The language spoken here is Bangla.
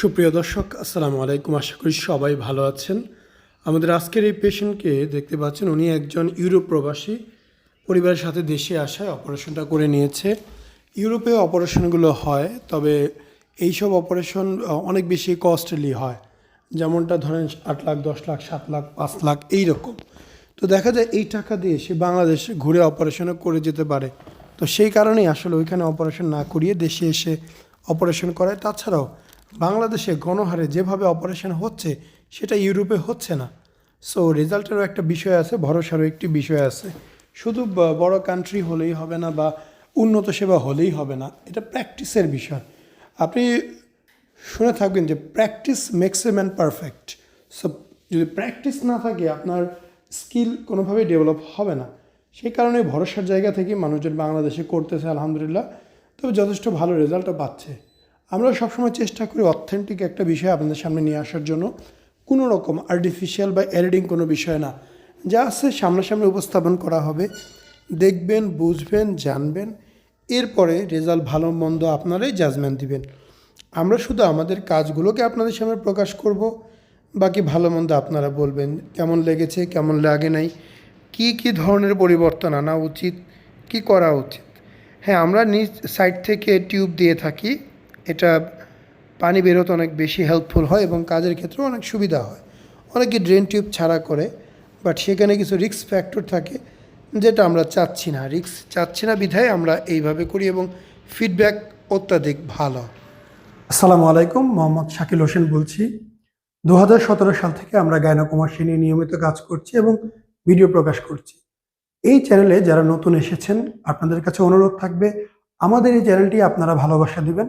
সুপ্রিয় দর্শক, আসসালামু আলাইকুম। আশা করি সবাই ভালো আছেন। আমাদের আজকের এই পেশেন্টকে দেখতে পাচ্ছেন, উনি একজন ইউরোপ প্রবাসী, পরিবারের সাথে দেশে আসায় অপারেশনটা করে নিয়েছে। ইউরোপে অপারেশনগুলো হয়, তবে এই সব অপারেশন অনেক বেশি কস্টলি হয়। যেমনটা ধরেন, আট লাখ, দশ লাখ, সাত লাখ, পাঁচ লাখ এই রকম তো দেখা যায় এই টাকা দিয়ে সে বাংলাদেশে ঘুরে অপারেশনও করে যেতে পারে। তো সেই কারণেই আসলে ওইখানে অপারেশন না করিয়ে দেশে এসে অপারেশন করায়। তাছাড়াও বাংলাদেশে গণহারে যেভাবে অপারেশন হচ্ছে, সেটা ইউরোপে হচ্ছে না। সো রেজাল্টেরও একটা বিষয় আছে, ভরসারও একটি বিষয় আছে। শুধু বড় কান্ট্রি হলেই হবে না বা উন্নত সেবা হলেই হবে না, এটা প্র্যাকটিসের বিষয়। আপনি শুনে থাকবেন যে practice makes a man perfect so যদি প্র্যাকটিস না থাকে, আপনার স্কিল কোনোভাবেই ডেভেলপ হবে না। সেই কারণে ভরসার জায়গা থেকে মানুষজন বাংলাদেশে করতেছে, আলহামদুলিল্লাহ। তবে যথেষ্ট ভালো রেজাল্টও পাচ্ছে। আমরা সবসময় চেষ্টা করি অথেন্টিক একটা বিষয় আপনাদের সামনে নিয়ে আসার জন্য। কোনো রকম আর্টিফিশিয়াল বা এডিটিং কোনো বিষয় না। যা আছে সামনাসামনি উপস্থাপন করা হবে। দেখবেন, বুঝবেন, জানবেন। এরপরে রেজাল্ট ভালো, মন্দ আপনারাই জাজমেন্ট দিবেন। আমরা শুধু আমাদের কাজগুলোকে আপনাদের সামনে প্রকাশ করব। বাকি ভালো, মন্দ আপনারা বলবেন, কেমন লেগেছে, কেমন লাগে নাই, কি কি ধরনের পরিবর্তন আনা উচিত, কি করা উচিত। হ্যাঁ আমরা নিজ সাইড থেকে টিউব দিয়ে থাকি। এটা পানি বেরোতে অনেক বেশি হেল্পফুল হয় এবং কাজের ক্ষেত্রেও অনেক সুবিধা হয়। অনেকে ড্রেন টিউব ছাড়া করে বাট সেখানে কিছু রিস্ক ফ্যাক্টর থাকে যেটা আমরা চাচ্ছি না। রিক্স চাচ্ছি না বিধায় আমরা এইভাবে করি এবং ফিডব্যাক অত্যাধিক ভালো। আসসালামু আলাইকুম, মোহাম্মদ শাকিল হোসেন বলছি। দু হাজার সতেরো সাল থেকে আমরা গায়নাকুমাসী নিয়ে নিয়মিত কাজ করছি এবং ভিডিও প্রকাশ করছি। এই চ্যানেলে যারা নতুন এসেছেন, আপনাদের কাছে অনুরোধ থাকবে, আমাদের এই চ্যানেলটি আপনারা ভালোবাসা দিবেন।